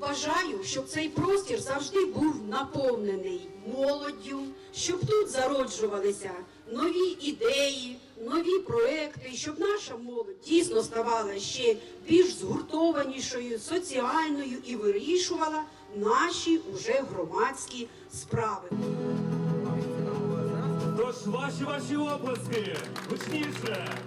Бажаю, щоб цей простір завжди був наповнений молоддю, щоб тут зароджувалися нові ідеї, нові проекти, щоб наша молодь дійсно ставала ще більш згуртованішою, соціальною і вирішувала наші уже громадські справи. Тож ваші ваші оплески! Гучніше!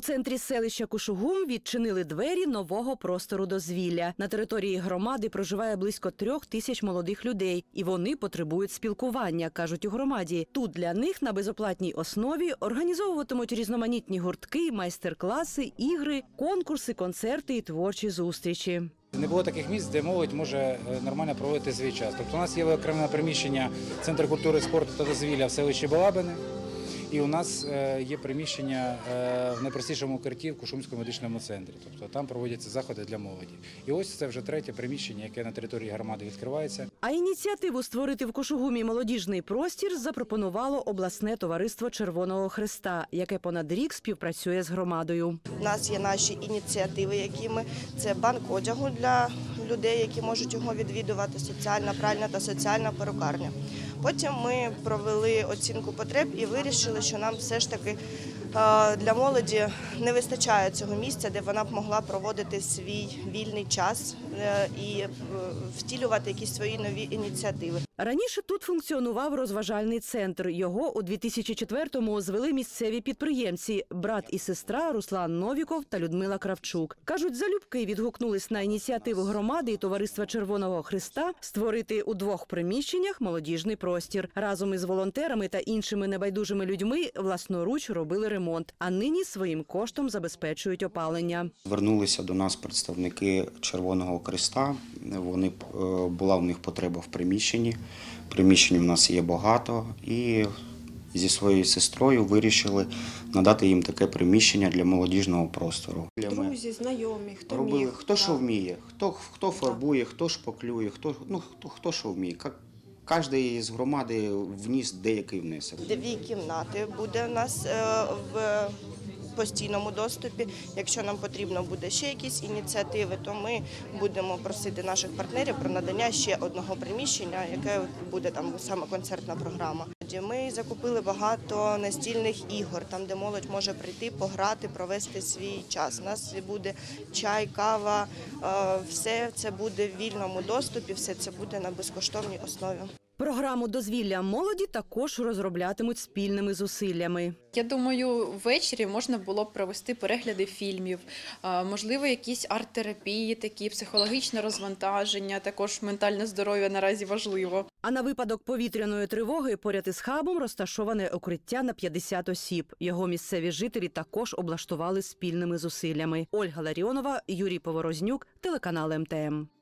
У центрі селища Кушугум відчинили двері нового простору дозвілля. На території громади проживає близько трьох тисяч молодих людей, і вони потребують спілкування, кажуть у громаді. Тут для них на безоплатній основі організовуватимуть різноманітні гуртки, майстер-класи, ігри, конкурси, концерти і творчі зустрічі. Не було таких місць, де молодь може е, нормально проводити свій час. Тобто у нас є окреме приміщення Центр культури, спорту та дозвілля в селищі Балабини. І у нас е, є приміщення е, в найпростішому укритті в Кушумському медичному центрі. Тобто там проводяться заходи для молоді. І ось це вже третє приміщення, яке на території громади відкривається. А ініціативу створити в Кошугумі молодіжний простір запропонувало обласне товариство Червоного Христа, яке понад рік співпрацює з громадою. У нас є наші ініціативи, які ми це банк одягу для людей, які можуть його відвідувати, соціальна пральня та соціальна перукарня. Потім ми провели оцінку потреб і вирішили, що нам все ж таки для молоді не вистачає цього місця, де вона б могла проводити свій вільний час е, і е, втілювати якісь свої нові ініціативи. Раніше тут функціонував розважальний центр. Його у 2004-му звели місцеві підприємці брат і сестра Руслан Новіков та Людмила Кравчук. кажуть, залюбки відгукнулись на ініціативу громади і товариства Червоного Христа створити у двох приміщеннях молодіжний простір. Разом із волонтерами та іншими небайдужими людьми власноруч робили ремонт, а нині своїм коштом забезпечують опалення. Звернулися до нас представники Червоного Креста. Вони е, була в них потреба в приміщенні. Приміщень в нас є багато, і зі своєю сестрою вирішили надати їм таке приміщення для молодіжного простору. Друзі, знайомі, хто робили міг. хто що вміє, хто хто фарбує, хто шпаклює, хто ну хто хто що вміє. Кожен з громади вніс деякий внесок. Дві кімнати буде у нас е, в постійному доступі. Якщо нам потрібно буде ще якісь ініціативи, то ми будемо просити наших партнерів про надання ще одного приміщення, яке буде там саме концертна програма. Ми закупили багато настільних ігор, там де молодь може прийти, пограти, провести свій час. У нас буде чай, кава, е, все це буде в вільному доступі, все це буде на безкоштовній основі. Програму дозвілля молоді також розроблятимуть спільними зусиллями. Я думаю, ввечері можна було б провести перегляди фільмів, можливо, якісь арт-терапії, такі психологічне розвантаження, також ментальне здоров'я наразі важливо. А на випадок повітряної тривоги поряд із хабом розташоване укриття на 50 осіб. Його місцеві жителі також облаштували спільними зусиллями. Ольга Ларіонова, Юрій Поворознюк, телеканал МТМ.